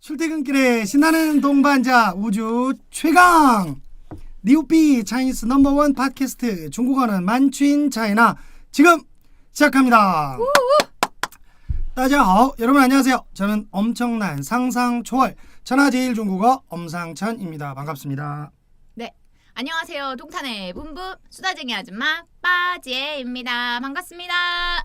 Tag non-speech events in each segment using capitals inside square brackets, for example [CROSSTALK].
출퇴근길에 신나는 동반자 우주 최강 니우비 차이니스 넘버원 팟캐스트 중국어는 만취인 차이나 지금 시작합니다. 다자하오 여러분 안녕하세요. 저는 엄청난 상상 초월 천하제일 중국어 엄상천입니다. 반갑습니다. 네. 안녕하세요. 동탄의 분부 수다쟁이 아줌마 빠지에입니다. 반갑습니다.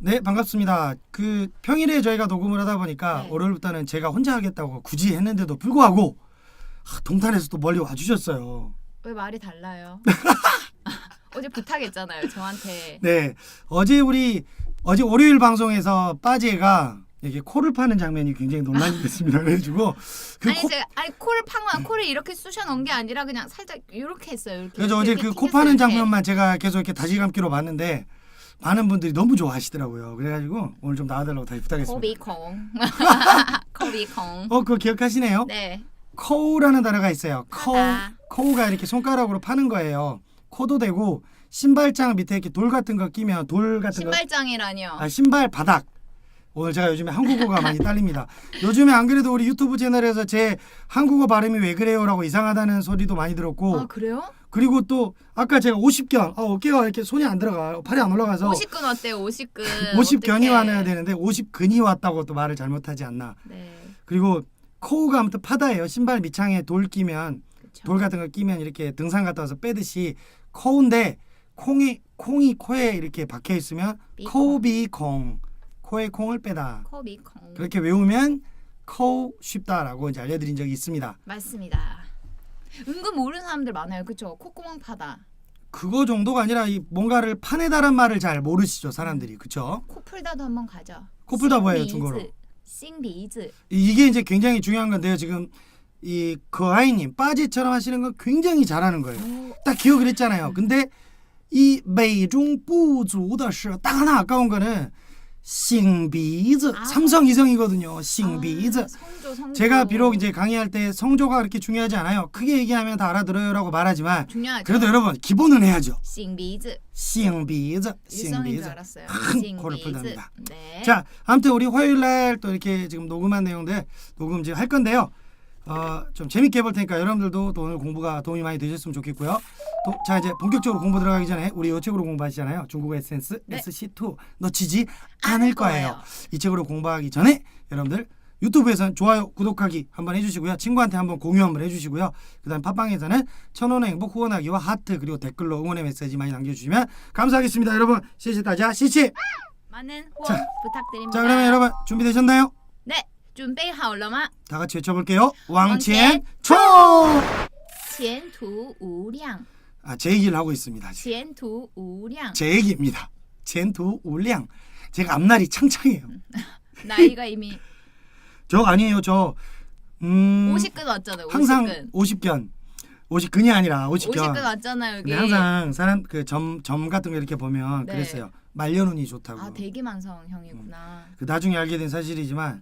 네 반갑습니다. 그 평일에 저희가 녹음을 하다 보니까 네. 월요일부터는 제가 혼자 하겠다고 굳이 했는데도 불구하고 아, 동탄에서 또 멀리 와주셨어요. 왜 말이 달라요? [LAUGHS] 어제 부탁했잖아요. 저한테. 네 어제 우리 어제 월요일 방송에서 빠지가 이게 코를 파는 장면이 굉장히 논란이 됐습니다. 그래가지고 그 아니 코, 제가 아니 코를 판 코를 이렇게 쑤셔 넣은 게 아니라 그냥 살짝 이렇게 했어요. 이렇게. 그래서 어제 그 코 파는. 장면만 제가 계속 이렇게 다시감기로 봤는데 많은 분들이 너무 좋아하시더라고요. 그래가지고 오늘 좀 나와달라고 다시 부탁했습니다. 코비콩. [LAUGHS] 코비콩. 어 그거 기억하시네요? 네. 코우라는 단어가 있어요. 코우 파다. 코우가 이렇게 손가락으로 파는 거예요. 코도 되고 신발장 밑에 이렇게 돌 같은 거 끼면 돌 같은 거 신발장이라뇨. 아, 신발 바닥. 오늘 제가 요즘에 한국어가 많이 딸립니다. 요즘에 안 그래도 우리 유튜브 채널에서 제 한국어 발음이 왜 그래요라고 이상하다는 소리도 많이 들었고 아 그래요? 그리고 또 아까 제가 50견 아, 어깨가 이렇게 손이 안 들어가 팔이 안 올라가서 50근 어때요? 50근. 50견이 어떡해. 와야 되는데 50근이 왔다고 또 말을 잘못하지 않나. 네. 그리고 코우가 아무튼 파다예요. 신발 밑창에 돌 끼면 그쵸. 돌 같은 거 끼면 이렇게 등산 갔다 와서 빼듯이 코우인데 콩이 콩이 코에 이렇게 박혀 있으면 비콩. 코비콩 코에 콩을 빼다. 코미콩. 그렇게 외우면 코 쉽다라고 이제 알려드린 적이 있습니다. 맞습니다. 은근 모르는 사람들 많아요. 그렇죠? 콧구멍 파다. 그거 정도가 아니라 이 뭔가를 파내다란 말을 잘 모르시죠 사람들이 그쵸? 코 풀다도 한번 가죠. 코 풀다 뭐예요 중국어로? 싱비즈. 이게 이제 굉장히 중요한 건데요 지금 이 그 거하이님 빠지처럼 하시는 건 굉장히 잘하는 거예요. 딱 기억을 했잖아요. 근데 이 매중 부족의 시딱 하나 아까운 거는 싱비즈 아. 삼성 이성이거든요. 싱비즈 아, 성조 성조. 제가 비록 이제 강의할 때 성조가 그렇게 중요하지 않아요. 크게 얘기하면 다 알아들어요라고 말하지만 중요하죠. 그래도 여러분 기본은 해야죠. 싱비즈. 싱비즈 싱비즈 알았어요. 큰 코를 싱비즈. 풀답니다. 네. 자, 아무튼 우리 화요일 날 또 이렇게 지금 녹음한 내용들 녹음 이제 할 건데요. 어, 좀 재밌게 해볼 테니까 여러분들도 또 오늘 공부가 도움이 많이 되셨으면 좋겠고요. 또, 자, 이제 본격적으로 공부 들어가기 전에 우리 이 책으로 공부하시잖아요. 중국어 에센스 네. SC2 놓치지 않을 거예요. 거예요. 이 책으로 공부하기 전에 여러분들 유튜브에서는 좋아요, 구독하기 한번 해주시고요. 친구한테 한번 공유 한번 해주시고요. 그 다음 팟빵에서는 천원의 행복 후원하기와 하트 그리고 댓글로 응원의 메시지 많이 남겨주시면 감사하겠습니다. 여러분, 시시 다자 시시. 많은 자, 후원 부탁드립니다. 자, 그러면 여러분 준비되셨나요? 네. 准备好了吗? 다 같이 외쳐볼게요. 왕첸 왕첸 총! 前途无量. 아, 제 얘기를 하고 있습니다. 지금. 前途无量. 제 얘기입니다. 젠투 울량. 제가 앞날이 창창해요. [LAUGHS] 나이가 이미 [LAUGHS] 저 아니에요. 저 음, 50근 왔잖아요. 50근. 항상 50견. 50근이 아니라 50근 50견. 왔잖아요, 여기. 근데 항상 사람 그 점 점 같은 거 이렇게 보면 네. 그랬어요. 말년운이 좋다고. 아, 대기만성 형이구나. 그 나중에 알게 된 사실이지만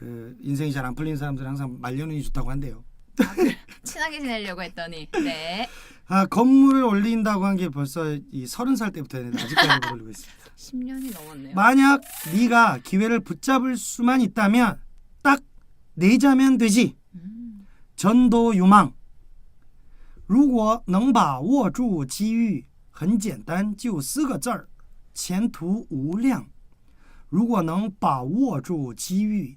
그 인생이 잘 안 풀리는 사람들은 항상 말년운이 좋다고 한대요. [LAUGHS] 친하게 지내려고 했더니. 네. 아 건물을 올린다고 한 게 벌써 이 서른 살 때부터 했는데 아직까지 못 올리고 있습니다. 10년이 넘었네요. 만약 네가 기회를 붙잡을 수만 있다면 딱 내자면 되지. 음. 전도 유망. 如果能把握住机遇，很简单，就四个字儿：前途无量。如果能把握住机遇，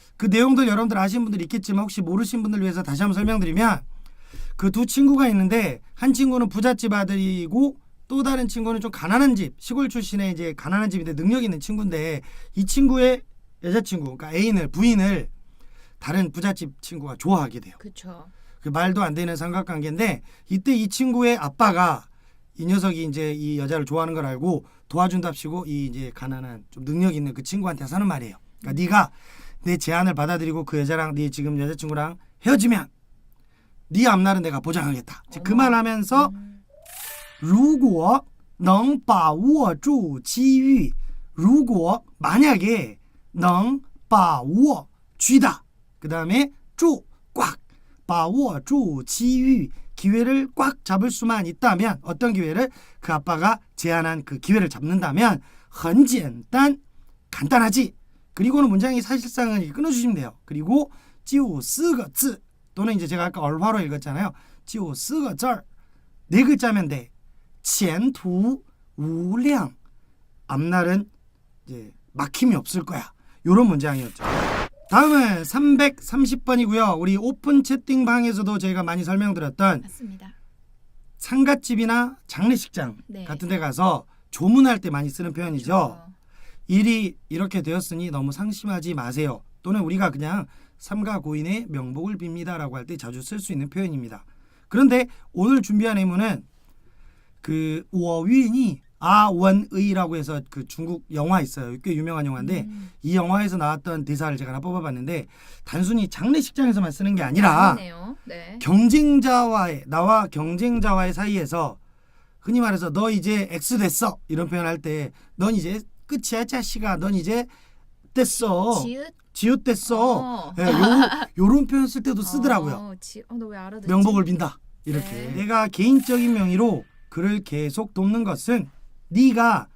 그 내용들 여러분들 아시는 분들 있겠지만 혹시 모르신 분들 위해서 다시 한번 설명드리면 그 두 친구가 있는데 한 친구는 부잣집 아들이고 또 다른 친구는 좀 가난한 집 시골 출신의 이제 가난한 집인데 능력 있는 친구인데 이 친구의 여자친구 그러니까 애인을 부인을 다른 부잣집 친구가 좋아하게 돼요. 그쵸. 그 말도 안 되는 삼각관계인데 이때 이 친구의 아빠가 이 녀석이 이제 이 여자를 좋아하는 걸 알고 도와준답시고 이 이제 가난한 좀 능력 있는 그 친구한테 하는 말이에요. 그러니까 네가 내 제안을 받아들이고 그 여자랑 네 지금 여자친구랑 헤어지면 네 앞날은 내가 보장하겠다. 즉, 그 말하면서 如果能把握住机遇，如果 만약에 能把握 쥐다. 그다음에 住 꽉. 把握住机遇 기회를 꽉 잡을 수만 있다면 어떤 기회를 그 아빠가 제안한 그 기회를 잡는다면 很简单 간단하지. 그리고는 문장이 사실상은 끊어주시면 돼요. 그리고 지우 스거츠 또는 이제 제가 아까 얼화로 읽었잖아요. 지오스가 쩔네 글자면 돼. 젠투 우량 앞날은 이제 막힘이 없을 거야. 요런 문장이었죠. 다음은 330번이고요. 우리 오픈 채팅방에서도 저희가 많이 설명드렸던 맞습니다. 상갓집이나 장례식장 네. 같은 데 가서 조문할 때 많이 쓰는 표현이죠. 그렇죠. 일이 이렇게 되었으니 너무 상심하지 마세요. 또는 우리가 그냥 삼가 고인의 명복을 빕니다라고 할 때 자주 쓸 수 있는 표현입니다. 그런데 오늘 준비한 예문은 그 워윈이 아원의라고 해서 그 중국 영화 있어요. 꽤 유명한 영화인데 음. 이 영화에서 나왔던 대사를 제가 하나 뽑아봤는데 단순히 장례식장에서만 쓰는 게 아니라. 네. 경쟁자와의 나와 경쟁자와의 사이에서 흔히 말해서 너 이제 X 됐어 이런 표현할 때 넌 이제 끝이야 자식아 넌 이제 됐어 지읒 지읒 됐어 어. 예, 요, 요런 표현 쓸 때도 쓰더라고요 어, 지, 어, 너왜 알아듣지? 명복을 빈다 이렇게 네. 내가 개인적인 명의로 그를 계속 돕는 것은 네가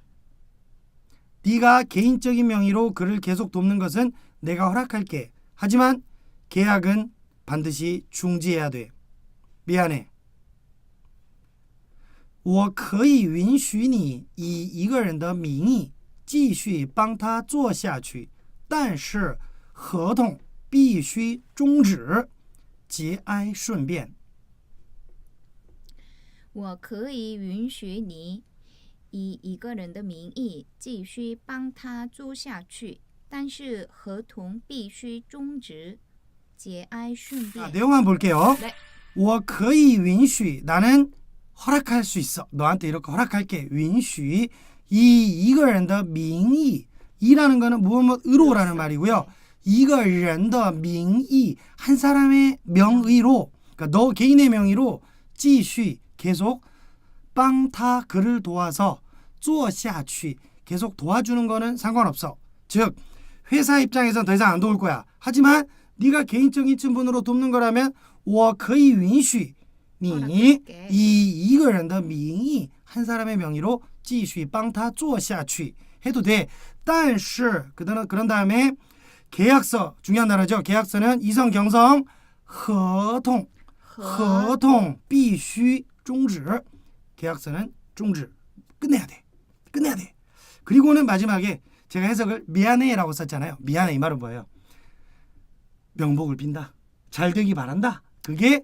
네가 개인적인 명의로 그를 계속 돕는 것은 내가 허락할게 하지만 계약은 반드시 중지해야 돼 미안해 我可以允许你以一个人的名义 继续帮他做下去，但是合同必须终止，节哀顺变。我可以允许你以一个人的名义继续帮他租下去，但是合同必须终止，节哀顺 자, 变。 내용 한번 볼게요. 네. 我可以允许 나는 허락할 수 있어. 너한테 이렇게 허락할게. 允许 이 이거랜더 명의 이라는 거는 무엇무엇으로라는 말이고요. 이거人的 명의 한 사람의 명의로 그러니까 너 개인의 명의로 继续 계속 빵타 그를 도와서 做下去 계속 도와주는 거는 상관없어. 즉 회사 입장에선 더 이상 안 도울 거야. 하지만 네가 개인적인 친분으로 돕는 거라면 我可以允许你 허락할게. 以一个人的名义 한 사람의 명의로 继续帮他做下去 해도 돼. 但是 그다음 그런 다음에 계약서 중요한 단어죠. 계약서는 이성 경성 合同合同必须终止 계약서는 终止 끝내야 돼. 끝내야 돼. 그리고는 마지막에 제가 해석을 미안해라고 썼잖아요. 미안해 이 말은 뭐예요? 명복을 빈다. 잘 되기 바란다. 그게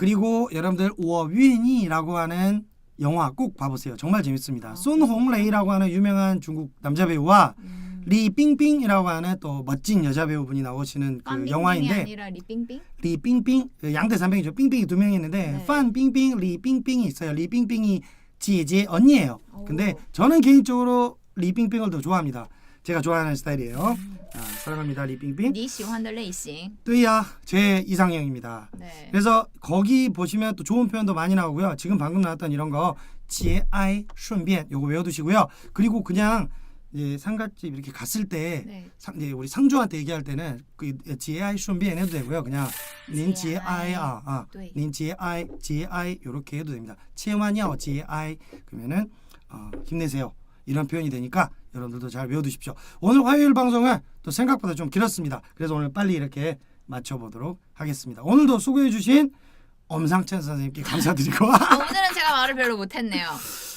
그리고 여러분들 워윈이라고 하는 영화 꼭 봐보세요. 정말 재밌습니다. 아. 손홍레이라고 하는 유명한 중국 남자 배우와 음. 리빙빙이라고 하는 또 멋진 여자 배우분이 나오시는 그 영화인데 아니라 리빙빙? 리빙빙 그 양대 산병이죠. 빙빙이 두 명이 있는데 네. 판 빙빙 리빙빙이 있어요. 리빙빙이 지혜지 언니예요. 오. 근데 저는 개인적으로 리빙빙을 더 좋아합니다. 제가 좋아하는 스타일이에요. 음. 아, 사랑합니다, 리빙빙. 你喜欢的类型？ 또이야 제 이상형입니다. 네. 그래서 거기 보시면 또 좋은 표현도 많이 나오고요. 지금 방금 나왔던 이런 거 지아이 순변 요거 외워두시고요. 그리고 그냥 예, 상갓집 이렇게 갔을 때 네. 상, 이제 우리 상주한테 얘기할 때는 그 지아이 순변 해도 되고요. 그냥 닌 지아이 아, 아, 네. 닌 지아이 지아이 이렇게 해도 됩니다. 치완이요 지아이 그러면은 어, 힘내세요. 이런 표현이 되니까 여러분들도 잘 외워두십시오. 오늘 화요일 방송은 또 생각보다 좀 길었습니다. 그래서 오늘 빨리 이렇게 맞춰보도록 하겠습니다. 오늘도 수고해주신 엄상천 선생님께 감사드리고 어, [LAUGHS] 오늘은 제가 말을 별로 못했네요.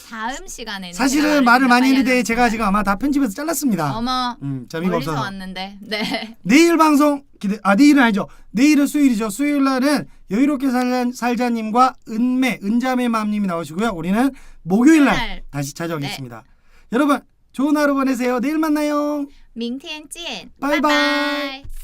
다음 시간에는 사실은 말을 많이 했는데. 제가 지금 아마 다 편집해서 잘랐습니다. 어머 음, 재미가 멀리서 없어서. 왔는데 네 내일 방송 기대. 아 내일은 아니죠. 내일은 수요일이죠. 수요일 날은 여유롭게 살자, 살자님과 은매 은자매 맘님이 나오시고요. 우리는 목요일 날 날. 다시 찾아오겠습니다. 여러분 좋은 하루 보내세요. 내일 만나요. 明天见，拜拜拜拜